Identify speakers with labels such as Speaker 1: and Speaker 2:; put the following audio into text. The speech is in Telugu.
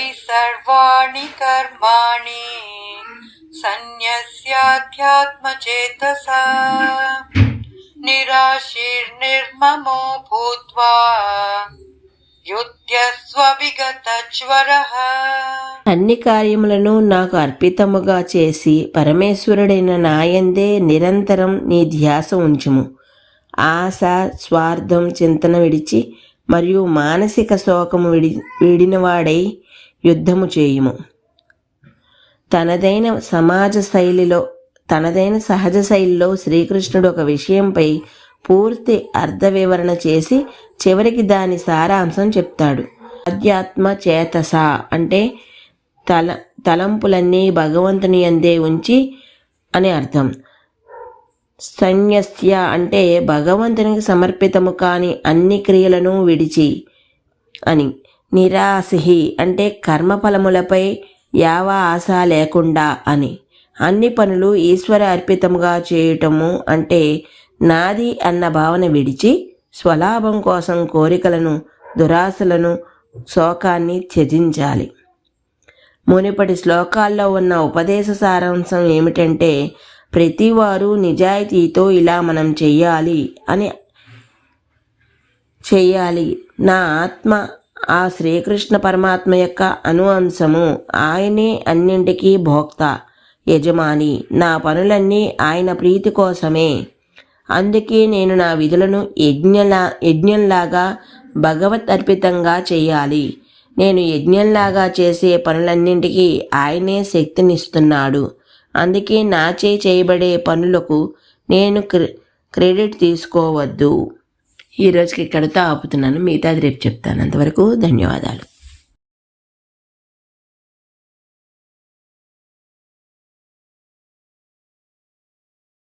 Speaker 1: సర్వాణి కర్మాణి సన్యస్యాధ్యాత్మచేతసా నిరాశీర్నిర్మమో భూత్వా యుధ్యస్వ
Speaker 2: అన్ని కార్యములను నాకు అర్పితముగా చేసి పరమేశ్వరుడైన నాయందే నిరంతరం నీ ధ్యాస ఉంచుము. ఆశ స్వార్థం చింతన విడిచి మరియు మానసిక శోకము విడి విడినవాడై యుద్ధము చేయుము. తనదైన సమాజ శైలిలో తనదైన సహజ శైలిలో శ్రీకృష్ణుడు ఒక విషయంపై పూర్తి అర్థ వివరణ చేసి చివరికి దాని సారాంశం చెప్తాడు. ఆధ్యాత్మ చేతస అంటే తల తలంపులన్నీ భగవంతుని అందే ఉంచి అని అర్థం. సన్యస్య అంటే భగవంతునికి సమర్పితము కాని అన్ని క్రియలను విడిచి అని. నిరాశి అంటే కర్మఫలములపై యావ ఆశ లేకుండా అని. అన్ని పనులు ఈశ్వర అర్పితముగా చేయటము అంటే నాది అన్న భావన విడిచి స్వలాభం కోసం కోరికలను దురాశలను శోకాన్ని త్యజించాలి. మునిపటి శ్లోకాల్లో ఉన్న ఉపదేశ సారాంశం ఏమిటంటే ప్రతివారు నిజాయితీతో ఇలా మనం చెయ్యాలి అని చెయ్యాలి. నా ఆత్మ ఆ శ్రీకృష్ణ పరమాత్మ యొక్క అను అంశము ఆయనే అన్నింటికీ భోక్త యజమాని. నా పనులన్నీ ఆయన ప్రీతి కోసమే. అందుకే నేను నా విధులను యజ్ఞలా యజ్ఞంలాగా భగవత్ అర్పితంగా చేయాలి నేను యజ్ఞంలాగా చేసే పనులన్నింటికీ ఆయనే శక్తినిస్తున్నాడు. అందుకే నాచే చేయబడే పనులకు నేను క్రె క్రెడిట్ తీసుకోవద్దు. ఈరోజుకి ఇక్కడతో ఇక్కడితో ఆపుతున్నాను. మిగతాది రేపు చెప్తాను. అంతవరకు ధన్యవాదాలు.